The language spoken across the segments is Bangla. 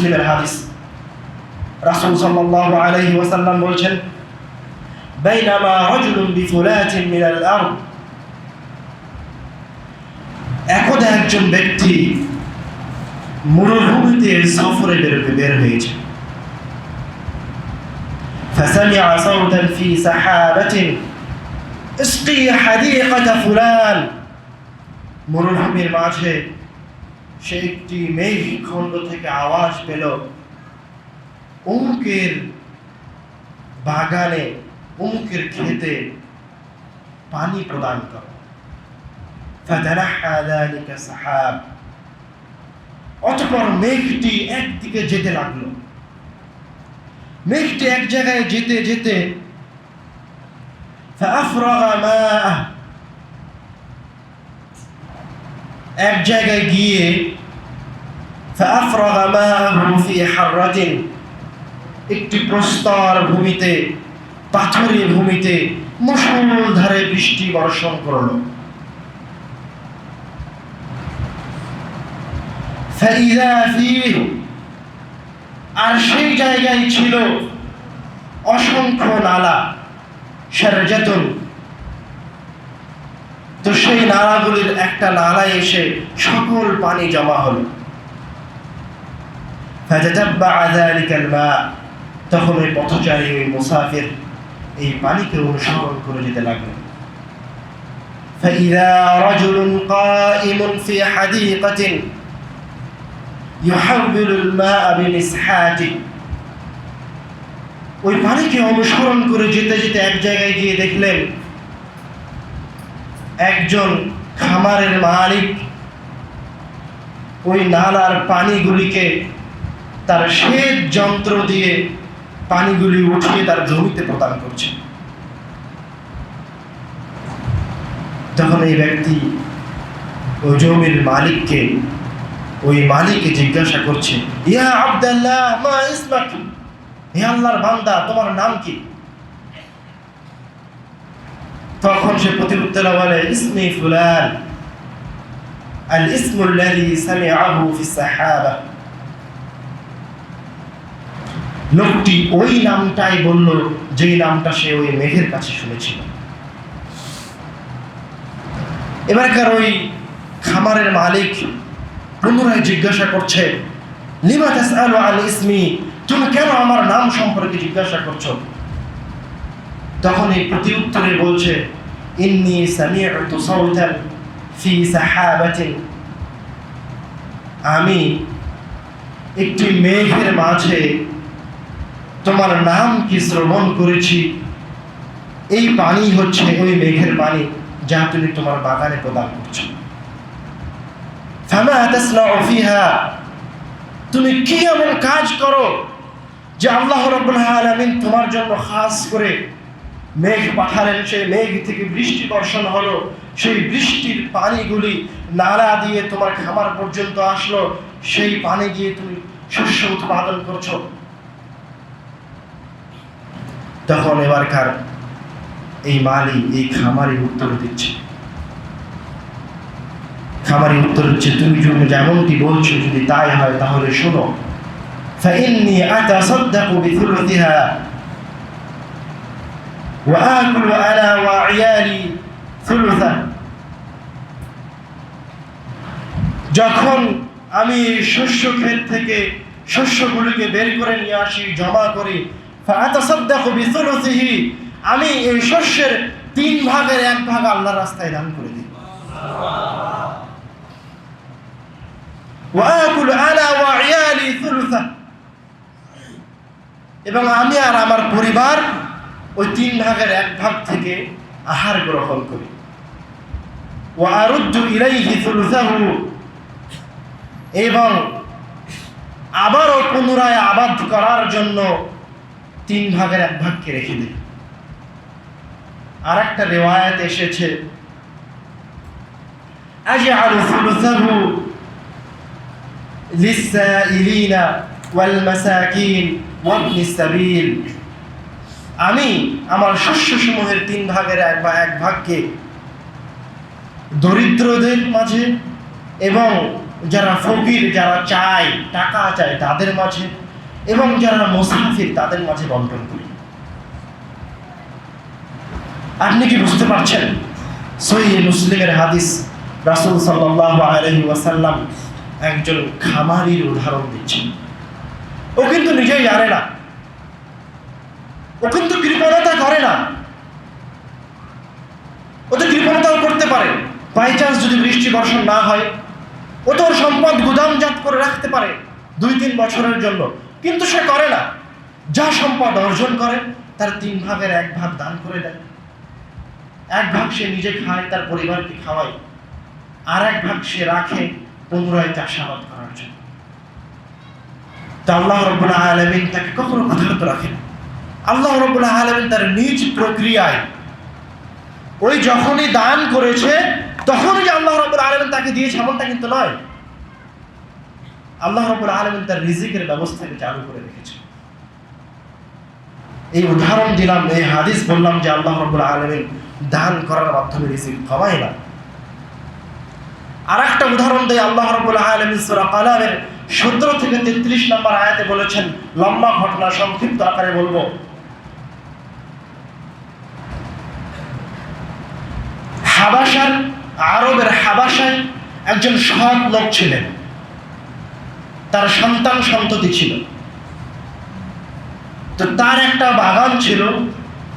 মুসলিমের হাদিস রাসূল সাল্লাল্লাহু আলাইহি ওয়াসাল্লাম বলছেন বাইনামা রাজুলুন বিফুলাতিন মিনাল আরদ একদা একজন ব্যক্তি মরুভূমিতে সফরে বের বের হয়েছে فسمع صوتا في سحابة اسقي حديقة فلان মরুভূমির মাঝে সেই একটি মেঘ খণ্ড থেকে আওয়াজ পেল অমুকের বাগানে, অমুকের খেতে পানি প্রদান কর। অতপর মেঘটি একদিকে যেতে লাগল। মেঘটি এক জায়গায় যেতে যেতে এক জায়গায় গিয়ে একটি প্রস্তর ভূমিতে, পাথরের ভূমিতে মুসলধারে বৃষ্টি বর্ষণ করল। আর সেই জায়গায় ছিল অসংখ্য নালা সেরজেতন তো সেই নালাগুলির একটা নালায় এসে সকল পানি জমা হলো। তখন ওই পথচারী ওই মুসাফির এই পানিকে অনুসরণ করে যেতে লাগলো فإذا رجل قائم في حديقة يحول الماء بمسحاته ওই পানিকে অনুসরণ করে যেতে যেতে এক জায়গায় গিয়ে দেখলেন একজন খামারের মালিক ওই নালার পানিগুলিকে তার সেচ যন্ত্র দিয়ে পানিগুলি উঠিয়ে তার জমিতে প্রদান করছে। তখন এই ব্যক্তি ওই জমির মালিককে, ওই মালিককে জিজ্ঞাসা করছে, ইয়া আব্দাল্লাহ, মা ইসমাক, হে আল্লাহর বান্দা, তোমার নাম কি? তখন সে প্রতিউত্তর বলে, ইসমি ফুলান আল ইসমু আল্লাযী সামিআহু ফি সাহাবা। লোকটি ওই নামটাই বলল, যেই নামটা সে ওই মেঘের কাছে শুনেছিল। এবারকার ওই খামারের মালিক পুনরায় জিজ্ঞাসা করছে আন ইসমি, তুমি কেন আমার নাম সম্পর্কে জিজ্ঞাসা করছ? তখন এই প্রতি উত্তরে বলছে, ইন্নি ফি আমি একটি মেঘের মাঝে তোমার নাম কি শ্রবণ করেছি? এই পানি হচ্ছে ওই মেঘের পানি যা তুমি তোমার বাগানে প্রদান করছ। তুমি কি এমন কাজ করো যে আল্লাহ আলামিন তোমার জন্য খাস করে মেঘ পাঠালেন, সেই মেঘ থেকে বৃষ্টি বর্ষণ হলো, সেই বৃষ্টির পানিগুলি নালা দিয়ে তোমার খামার পর্যন্ত আসলো, সেই পানি দিয়ে তুমি শস্য উৎপাদন করছ। তখন এবারকার এই মালি এই খামারি উত্তর দিচ্ছে খামারি উত্তর দিচ্ছে তুমি যদি যেমনটি বলছো যদি তাই হয় তাহলে শোনো فإني أتصدق بثلثها وآكل أنا وعيالي ثلثا যখন আমি শস্য ক্ষেত থেকে শস্যগুলিকে বের করে নিয়ে আসি জমা করি فأتصدق بثلثه আমি এই শস্যের তিন ভাগের এক ভাগ আল্লাহর রাস্তায় দান করে দিই। এবং আমি আর আমার পরিবার ওই তিন ভাগের এক ভাগ থেকে আহার গ্রহণ করি। ও আরুজ্জু ইলাইহি এবং আবারও পুনরায় আবাদ করার জন্য তিন ভাগের এক ভাগকে রেখে দিই আর একটা রেওয়ায়ত এসেছে أجعل ثلثه للسائلين والمساكين وابن السبيل আমি আমার শস্যসমূহের তিন ভাগের এক বা এক ভাগকে দরিদ্রদের মাঝে এবং যারা ফকির যারা চায় টাকা চায় তাদের মাঝে এবং যারা মুসাফির, তাদের মাঝে বন্টন করি। আপনি কি বুঝতে পারছেন? সহি মুসলিমের হাদিস, রাসুল সাল্লাহ আলহি ওয়াসাল্লাম একজন খামারির উদাহরণ দিচ্ছেন। ও কিন্তু নিজেই জানে না। ও কিন্তু কৃপণতা করে না। ও তো কৃপণতাও করতে পারে। বাই চান্স যদি বৃষ্টি বর্ষণ না হয়, ও তো ওর সম্পদ গুদামজাত করে রাখতে পারে। দুই তিন বছরের জন্য কিন্তু সে করে না। যা সম্পদ অর্জন করে, তার তিন ভাগের এক ভাগ দান করে দেয়। এক ভাগ সে নিজে খায়, তার পরিবারকে খাওয়ায়। আর এক ভাগ সে রাখে পুনরায় চাষাবাদ করার জন্য। তা আল্লাহ রব্বুল আলমিন তাকে কখনো ক্ষুধার্ত রাখেন আল্লাহ রব্বুল আলমিন তার নিজ প্রক্রিয়ায় ওই যখনই দান করেছে, তখনই যে আল্লাহ রব্বুল আলমিন তাকে দিয়েছে, এমনটা কিন্তু নয়। আল্লাহ রব্বুল আলমিন তার রিজিকের ব্যবস্থাকে চালু করে রেখেছে এই উদাহরণ দিলাম, এই হাদিস বললাম যে আল্লাহ রব্বুল আলমিন দান করার মাধ্যমে রিজিক কমায় না। আর একটা উদাহরণ দেয় আল্লাহ রব্বুল আলমিন সুরা কালামের সতেরো থেকে তেত্রিশ নম্বর আয়াতে বলেছেন, লম্বা ঘটনা, সংক্ষিপ্ত আকারে বলব। হাবাসার আরবের হাবাসায় একজন সৎ লোক ছিলেন। তার সন্তান সন্ততি ছিল। তো তার একটা বাগান ছিল।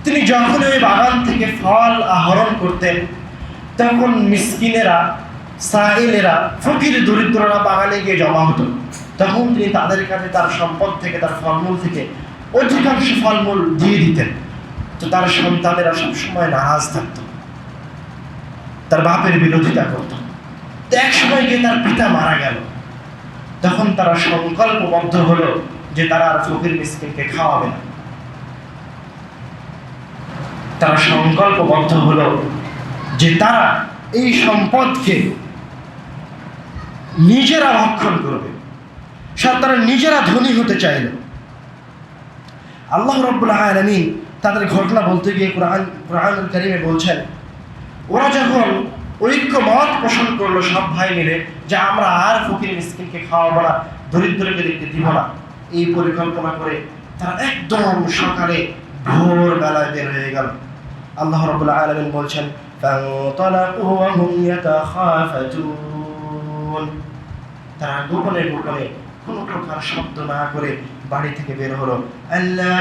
তিনি যখন ওই বাগান থেকে ফল আহরণ করতেন, তখন মিসকিনেরা, সাহিলেরা, ফকির দরিদ্ররা বাগানে গিয়ে জমা হতো। তখন তিনি তাদের কাছে তার সম্পদ থেকে, তার ফলমূল থেকে অধিকাংশ ফলমূল দিয়ে দিতেন। তো তার সন্তানেরা সবসময় নারাজ থাকতো। তার বাপের বিরোধিতা করত। তো এক সময় গিয়ে তার পিতা মারা গেল। তখন তারা সংকল্পবদ্ধ হলো যে তারা আর ফকির মিসকিনকে খাওয়াবে না। তারা সংকল্পবদ্ধ হলো যে তারা এই সম্পদকে নিজেরা ভক্ষণ করবে। সব তারা নিজেরা ধনী হতে চাইল। আল্লাহ রব্বুল আলমিন তাদের ঘটনা বলতে গিয়ে কোরআন কোরআন করিমে বলছেন, ওরা যখন ঐক্যমত পোষণ করল সব ভাই মিলে যে আমরা আর ফকির মিসকিনকে খাওয়াবো না, দরিদ্রকে দিব না। এই পরিকল্পনা করে তারা একদম সকালে ভোরবেলায় বের হয়ে গেল। আল্লাহ রবুল্লা আলমিন বলছেন তারা গোপনে গোপনে কোনো প্রকার শব্দ না করে বাড়ি থেকে বের হলো। আল্লাহ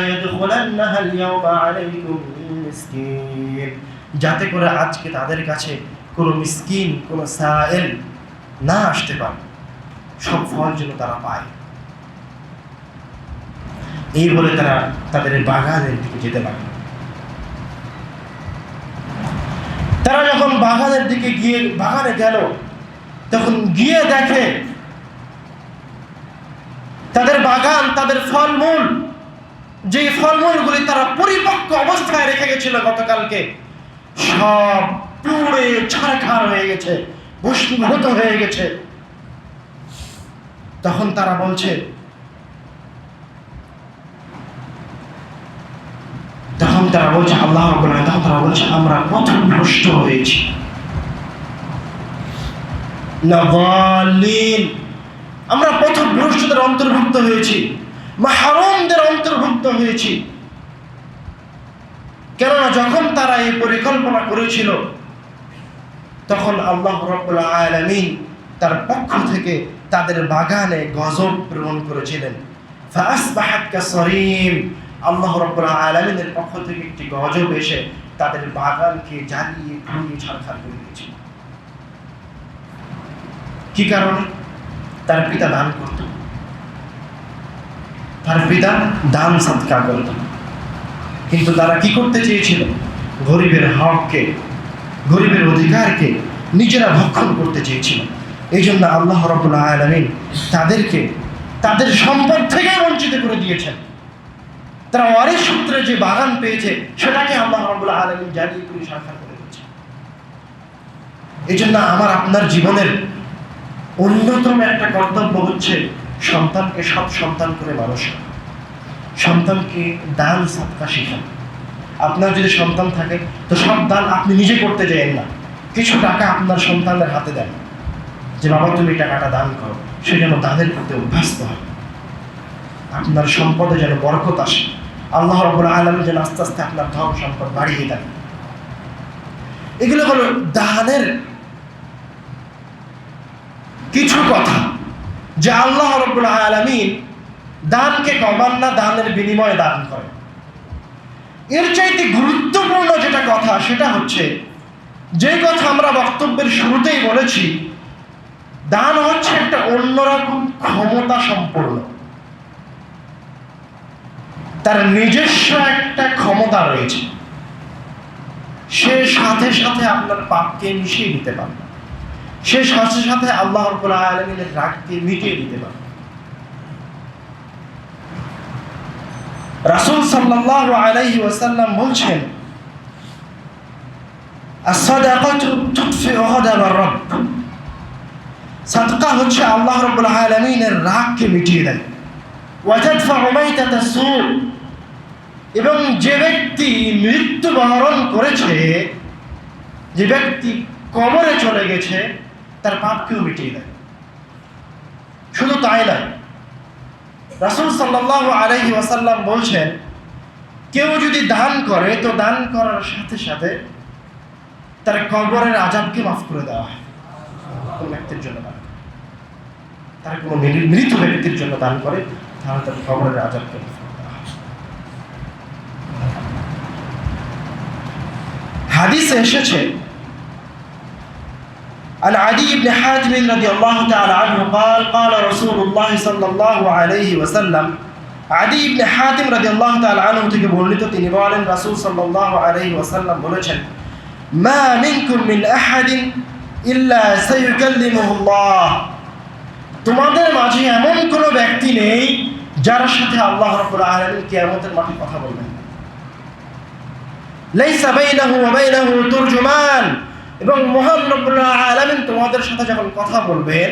যাতে করে আজকে তাদের কাছে কোনো মিসকিন, কোনো সায়েল না আসতে পারে। সব ফল যেন তারা পায়। এই বলে তারা তাদের বাগানের দিকে যেতে লাগল। তারা যখন বাগানের দিকে গিয়ে, বাগানে গেল, তখন গিয়ে দেখে তাদের বাগান, তাদের ফলমূল যে ফলমূলগুলি তারা পরিপক্ক অবস্থায় রেখে গেছিল গতকালকে, সব পুড়ে ছাড়খাড় হয়ে গেছে ভস্মীভূত হয়ে গেছে। তখন তারা বলছে, তখন তারা বলছে, আল্লাহ তখন তারা বলছে, আমরা কত ভ্রষ্ট হয়েছি। আমরা পথভ্রষ্টদের অন্তর্ভুক্ত হয়েছি। মাহারমদের অন্তর্ভুক্ত হয়েছি। কেননা যখন তারা এই পরিকল্পনা করেছিল তখন আল্লাহ আলমিন তার পক্ষ থেকে তাদের বাগানে গজব প্রেরণ করেছিলেন। আল্লাহ আলমিনের পক্ষ থেকে একটি গজব এসে তাদের বাগানকে জ্বালিয়ে ছাড়খাড় করে দিয়েছিল। কি কারণে? তার পিতা দান করত। তার পিতা দান সৎকার করত। কিন্তু তারা কি করতে চেয়েছিল? গরিবের হককে গরিবের অধিকারকে নিজেরা ভক্ষণ করতে চেয়েছিল। এই জন্য আল্লাহ রবুল্লাহ আলমিন তাদেরকে, তাদের সম্পদ থেকে বঞ্চিত করে দিয়েছেন। তারা ওয়ারিস সূত্রে যে বাগান পেয়েছে, সেটাকে আল্লাহ রবুল্লাহ আলমিন জ্বালিয়ে পুরি সাক্ষাৎ করে দিয়েছে। এই জন্য আমার আপনার জীবনের অন্যতম একটা কর্তব্য হচ্ছে সন্তানকে সব সন্তান করে মানুষ সন্তানকে দান সৎকা শেখান। আপনার যদি সন্তান থাকে, তো সব দান আপনি নিজে করতে যাবেন না। কিছু টাকা আপনার সন্তানের হাতে দেন। যে বাবা, তুমি টাকাটা দান করো। সে যেন তাদের প্রতি অভ্যস্ত হয়। আপনার সম্পদে যেন বরকত আসে। আল্লাহ রবুল আলম যেন আস্তে আস্তে আপনার ধন সম্পদ বাড়িয়ে দেন। এগুলো হলো দানের কিছু কথা যে আল্লাহ রবুল আলমিন দানকে কমান না দানের বিনিময়ে দান করে এর চাইতে গুরুত্বপূর্ণ যেটা কথা, সেটা হচ্ছে যে কথা আমরা বক্তব্যের শুরুতেই বলেছি, দান হচ্ছে একটা অন্যরকম ক্ষমতা সম্পূর্ণ তার নিজস্ব একটা ক্ষমতা রয়েছে। সে সাথে সাথে আপনার পাপকে মিশিয়ে দিতে পারে সে সাথে সাথে আল্লাহ রব্বুল আলমিনের রাগকে মিটিয়ে দিতে পারে রাসূল আলাইহি ওয়াসাল্লাম বলছেন হচ্ছে আল্লাহ রাগকে মিটিয়ে দেয়। এবং যে ব্যক্তি মৃত্যুবরণ করেছে, যে ব্যক্তি কবরে চলে গেছে, তার পাপকেও মিটিয়ে দেয়। শুধু তাই নয় রাসুল সাল্লাহ আলহি ওয়াসাল্লাম বলছেন, কেউ যদি দান করে, তো দান করার সাথে সাথে তার কবরের আজাবকে মাফ করে দেওয়া হয় কোন ব্যক্তির জন্য দান। তার কোনো মৃত ব্যক্তির জন্য দান করে, তাহলে তার কবরের আজাবকে মাফ করে দেওয়া হয় হাদিসে এসেছে عن عدي بن حاتم رضي الله تعالى عنه قال قال رسول الله صلى الله عليه وسلم আদি ইবনে হাতিম রাদিয়াল্লাহু তাআলা আনহু থেকে বর্ণিত তিনি বলেন রাসূল সাল্লাল্লাহু আলাইহি ওয়াসাল্লাম বলেছেন মা মিনকুম মিন আহাদিন ইল্লা সাইয়ুকাল্লিমুহুল্লাহ তোমাদের মাঝে এমন কোনো ব্যক্তি নেই যার সাথে আল্লাহ রাব্বুল আলামিন কিয়ামতের মাঠে কথা বলবেন লাইসা বাইনাহু ওয়া বাইনাহু তুরজুমান এবং মহান রব্বুল্লাহ আলামিন তোমাদের সাথে যখন কথা বলবেন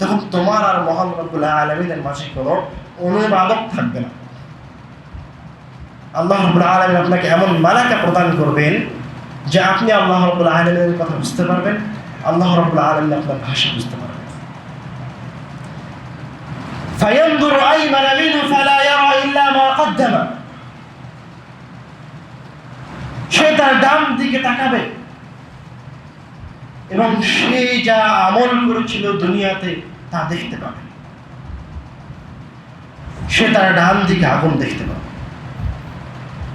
তখন তোমার আর মহান রব্বুল্লাহ আলামিনের মাঝে কোনো অনুবাদক থাকবে না আল্লাহ রব্বুল আলামিন আপনাকে এমন মালাকা প্রদান করবেন যে আপনি আল্লাহ রব্বুল আলামিনের কথা বুঝতে পারবেন আল্লাহ রব্বুল আলামিন আপনার ভাষা বুঝতে পারবেন فينظر أيمن منه فلا يرى إلا ما قدم সে তার ডান দিকে তাকাবে এবং সে যা আমল করেছিল দুনিয়াতে তা দেখতে পাবে সে তার ডান দিকে আগুন দেখতে পাবে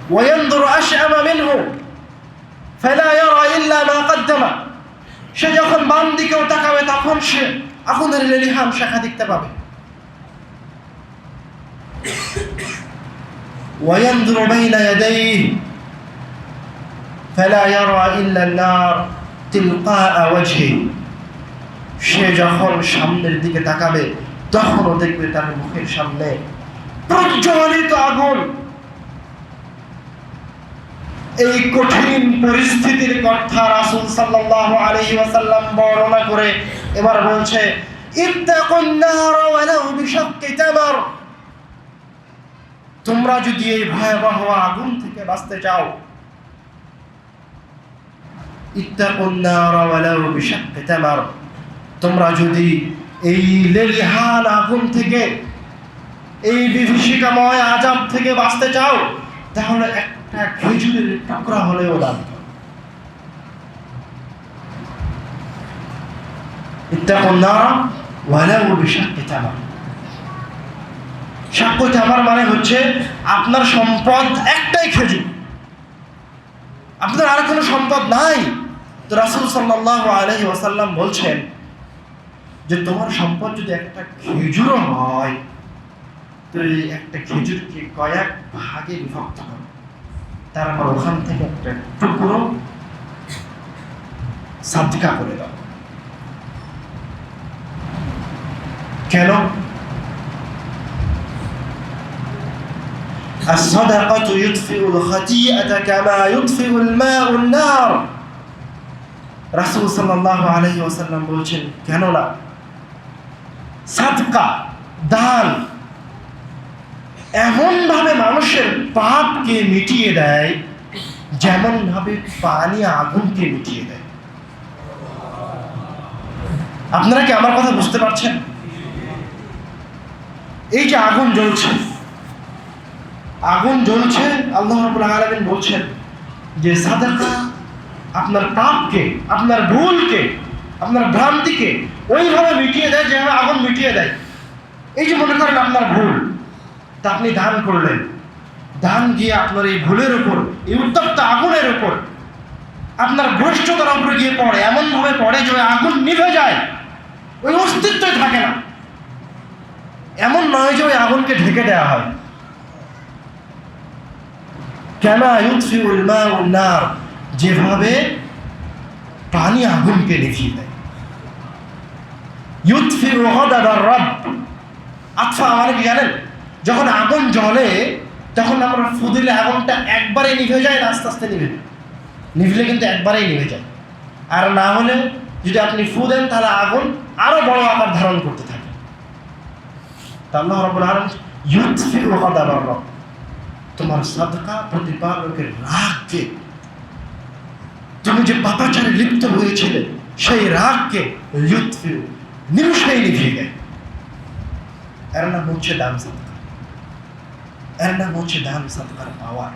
وينظر أشأم منه فلا يرى إلا ما قدم সে যখন বাম দিকেও তাকাবে তখন সে আগুনের লেলিহান শাখা দেখতে পাবে وينظر بين يديه فلا يرى إلا النار সে যখন সামনের দিকে তাকাবে, তখনও দেখবে তার মুখের সামনে প্রজ্বলিত আগুন। এই কঠিন পরিস্থিতির কথা রাসুল সাল্লাল্লাহু আলাইহি ওয়াসাল্লাম বর্ণনা করে, এবার বলছে তোমরা যদি এই ভয়াবহ আগুন থেকে বাঁচতে চাও তামর। যদি এই লেলিহান আগুন থেকে, এই বিভীষিকাময় আজাব থেকে বাঁচতে চাও, তাহলে একটা খেজুরের টুকরা হলেও বিশাক্কি সাক্ষ্য আমার মানে হচ্ছে আপনার সম্পদ একটাই খেজুর। আপনার আর কোনো সম্পদ নাই। তো রাসুল সাল্লাহ আলহি ওয়াসাল্লাম বলছেন যে তোমার সম্পদ যদি একটা খেজুরও হয় তো একটা খেজুরকে কয়েক ভাগে বিভক্ত করো। তারপর ওখান থেকে একটা টুকরো সাদকা করে দাও। কেন? الصدقة يطفئ الخطيئة كما يطفئ الماء النار রাসূল সাল্লাল্লাহু আলাইহি ওয়াসাল্লাম বলছেন কেন না সাদকা দান এমন ভাবে মানুষের পাপকে মিটিয়ে দেয় যেমন ভাবে পানি আগুনকে মিটিয়ে দেয় আপনারা কি আমার কথা বুঝতে পারছেন এই যে আগুন জ্বলছে আগুন জ্বলছে আল্লাহ আলামিন বলছেন যে সাদাকা আপনার পাপকে, আপনার ভুলকে, আপনার ভ্রান্তিকে ওইভাবে মিটিয়ে দেয় যেভাবে আগুন মিটিয়ে দেয়। এই যে মনে করেন আপনার ভুল, তা আপনি দান করলেন। দান গিয়ে আপনার এই ভুলের উপর, এই উত্তপ্ত আগুনের উপর আপনার ভ্রষ্টতার উপরে গিয়ে পড়ে, এমনভাবে পড়ে যে আগুন নিভে যায়, ওই অস্তিত্বই থাকে না। এমন নয় যে ওই আগুনকে ঢেকে দেওয়া হয়। কেন ইউৎফিউল মাউন নার যেভাবে পানি আগুনকে নিভিয়ে দেয়? ইউৎফিউ গদাবার রব। আচ্ছা মানে কি জানেন? যখন আগুন জ্বলে, তখন আমরা ফু দিলে আগুনটা একবারে নিভে যায় না, আস্তে আস্তে নিভে। নিভলে কিন্তু একবারেই নিভে যায়। আর না হলে যদি আপনি ফু দেন, তাহলে আগুন আরও বড় আকার ধারণ করতে থাকে। তা আল্লাহ রাব্বুল আলামিন ইউৎফিউ গদাবার রব। তোমার সাদকা প্রতিপালকের রাগকে তুমি যে পাপাচারে লিপ্ত হয়েছিলে, সেই রাগকে ইউৎফিউ নিমিষেই নিভিয়ে দেয়। এর নাম হচ্ছে দান সাদকা। এর নাম হচ্ছে সাদকার পাওয়ার।